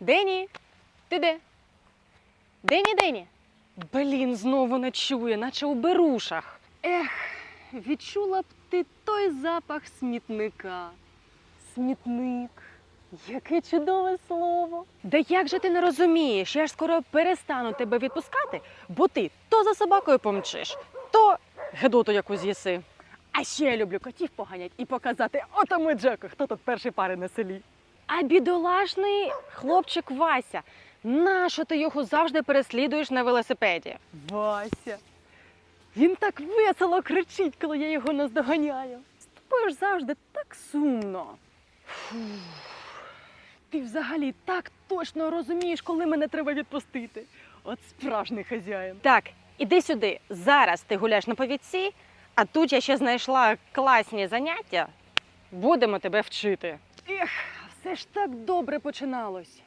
Дені, ти де? Дені, Дені. Блін, знову не чує, наче у берушах. Ех, відчула б ти той запах смітника. Смітник. Яке чудове слово. Да як же ти не розумієш? Я ж скоро перестану тебе відпускати, бо ти то за собакою помчиш, то гедоту якусь з'їси. А ще я люблю котів поганять і показати, ото ми Джеко, хто тут перший пари на селі. А бідолашний хлопчик Вася, нащо ти його завжди переслідуєш на велосипеді? Вася. Він так весело кричить, коли я його наздоганяю. З тобою ж завжди так сумно. Фух. Ти взагалі так точно розумієш, коли мене треба відпустити. От справжній хазяїн. Так, іди сюди. Зараз ти гуляєш на повідці, а тут я ще знайшла класні заняття. Будемо тебе вчити. Ех, все ж так добре починалось.